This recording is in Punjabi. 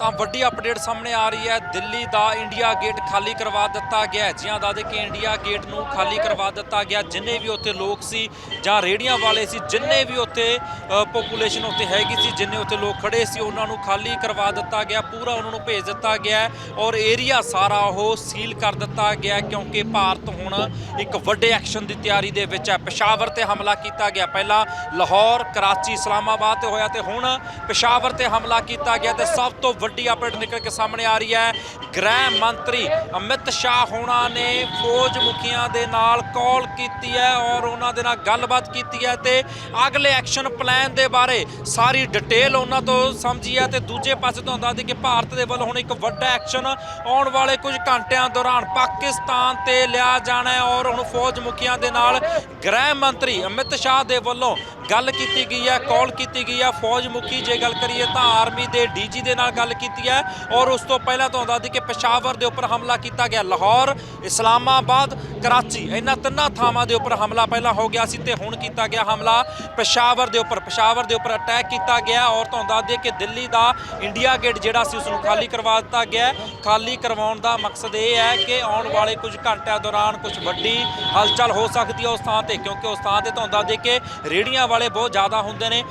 ਤਾਂ ਵੱਡੀ ਅਪਡੇਟ ਸਾਹਮਣੇ ਆ ਰਹੀ ਹੈ। ਦਿੱਲੀ ਦਾ ਇੰਡੀਆ ਗੇਟ ਖਾਲੀ ਕਰਵਾ ਦਿੱਤਾ ਗਿਆ ਹੈ। ਜਿਹਾਂ ਦਾ ਦੇ ਕਿ ਇੰਡੀਆ ਗੇਟ ਨੂੰ ਖਾਲੀ ਕਰਵਾ ਦਿੱਤਾ ਗਿਆ। ਜਿੰਨੇ ਵੀ ਉੱਥੇ ਲੋਕ ਸੀ ਜਾਂ ਰੇੜੀਆਂ ਵਾਲੇ ਸੀ, ਜਿੰਨੇ ਵੀ ਉੱਥੇ ਪੋਪੂਲੇਸ਼ਨ ਉੱਥੇ ਹੈਗੀ ਸੀ, ਜਿੰਨੇ ਉੱਥੇ ਲੋਕ ਖੜੇ ਸੀ, ਉਹਨਾਂ ਨੂੰ ਖਾਲੀ ਕਰਵਾ ਦਿੱਤਾ ਗਿਆ। ਪੂਰਾ ਉਹਨਾਂ ਨੂੰ ਭੇਜ ਦਿੱਤਾ ਗਿਆ ਔਰ ਏਰੀਆ ਸਾਰਾ ਉਹ ਸੀਲ ਕਰ ਦਿੱਤਾ ਗਿਆ ਕਿਉਂਕਿ ਭਾਰਤ ਹੁਣ ਇੱਕ ਵੱਡੇ ਐਕਸ਼ਨ ਦੀ ਤਿਆਰੀ ਦੇ ਵਿੱਚ ਹੈ। ਪਸ਼ਾਵਰ ਤੇ ਹਮਲਾ ਕੀਤਾ ਗਿਆ। ਪਹਿਲਾਂ ਲਾਹੌਰ, ਕਰਾਚੀ, ਇਸਲਾਮਾਬਾਦ ਤੇ ਹੋਇਆ ਤੇ ਹੁਣ ਪਸ਼ਾਵਰ ਤੇ ਹਮਲਾ ਕੀਤਾ ਗਿਆ ਤੇ ਸਭ ਤੋਂ ਵੱਡੀ ਅਪਡੇਟ ਨਿਕਲ ਕੇ ਸਾਹਮਣੇ ਆ ਰਹੀ ਹੈ। ਗ੍ਰਹਿ ਮੰਤਰੀ ਅਮਿਤ ਸ਼ਾਹ ਹੋਣਾ ਨੇ ਫੌਜ ਮੁਖੀਆਂ ਦੇ ਨਾਲ ਕਾਲ ਕੀਤੀ ਹੈ ਔਰ ਉਹਨਾਂ ਦੇ ਨਾਲ ਗੱਲਬਾਤ ਕੀਤੀ ਹੈ ਤੇ ਅਗਲੇ ਐਕਸ਼ਨ ਪਲਾਨ ਦੇ ਬਾਰੇ ਸਾਰੀ ਡਿਟੇਲ ਉਹਨਾਂ ਤੋਂ ਸਮਝੀ ਹੈ ਤੇ ਦੂਜੇ ਪਾਸੇ ਤੋਂ ਦੱਸਦੀ ਕਿ ਭਾਰਤ ਦੇ ਵੱਲੋਂ ਹੁਣ ਇੱਕ ਵੱਡਾ ਐਕਸ਼ਨ ਆਉਣ ਵਾਲੇ ਕੁਝ ਘੰਟਿਆਂ ਦੌਰਾਨ ਪਾਕਿਸਤਾਨ ਤੇ ਲਿਆ ਜਾਣਾ ਹੈ ਔਰ ਹੁਣ ਫੌਜ ਮੁਖੀਆਂ ਦੇ ਨਾਲ ਗ੍ਰਹਿ ਮੰਤਰੀ ਅਮਿਤ ਸ਼ਾਹ ਦੇ ਵੱਲੋਂ ਗੱਲ ਕੀਤੀ ਗਈ ਹੈ ਕਾਲ ਕੀਤੀ ਗਈ ਹੈ, ਫੌਜ ਮੁਖੀ ਜੇ ਗੱਲ ਕਰੀਏ ਤਾਂ ਆਰਮੀ ਦੇ ਡੀਜੀ ਦੇ ਨਾਲ ਗੱਲ ਕੀਤੀ ਹੈ ਔਰ ਉਸ ਤੋਂ ਪਹਿਲਾਂ ਤੋਂ ਦੱਸਦੀ ਕਿ ਪਸ਼ਾਵਰ ਦੇ ਉੱਪਰ ਹਮਲਾ ਕੀਤਾ ਗਿਆ, ਲਾਹੌਰ, ਇਸਲਾਮਾਬਾਦ, ਕਰਾਚੀ, ਇਹਨਾਂ ਤਿੰਨਾਂ ਥਾਵਾਂ ਦੇ ਉੱਪਰ ਹਮਲਾ ਪਹਿਲਾਂ ਹੋ ਗਿਆ ਸੀ ਤੇ ਹੁਣ ਕੀਤਾ ਗਿਆ ਹਮਲਾ। ਪਸ਼ਾਵਰ ਦੇ ਉੱਪਰ, ਪਸ਼ਾਵਰ ਦੇ ਉੱਪਰ ਅਟੈਕ ਕੀਤਾ ਗਿਆ ਔਰ ਤੁਹਾਨੂੰ ਦੱਸ ਦਈਏ ਕਿ ਦਿੱਲੀ ਦਾ ਇੰਡੀਆ ਗੇਟ ਜਿਹੜਾ ਸੀ ਉਸ ਨੂੰ ਖਾਲੀ ਕਰਵਾ ਦਿੱਤਾ ਗਿਆ ਖਾਲੀ ਕਰਵਾਉਣ ਦਾ ਮਕਸਦ ਇਹ ਹੈ ਕਿ ਆਉਣ ਵਾਲੇ ਕੁਝ ਘੰਟਿਆਂ ਦੌਰਾਨ ਕੁਝ ਵੱਡੀ ਹਲਚਲ ਹੋ ਸਕਦੀ ਹੈ ਉਸ ਥਾਂ ਤੇ, ਕਿਉਂਕਿ ਉਸ ਥਾਂ ਤੇ ਤੁਹਾਨੂੰ ਦੱਸ ਦਈਏ ਕਿ ਰੇੜੀਆਂ ਵਾਲੇ ਬਹੁਤ ਜ਼ਿਆਦਾ ਹੁੰਦੇ ਨੇ।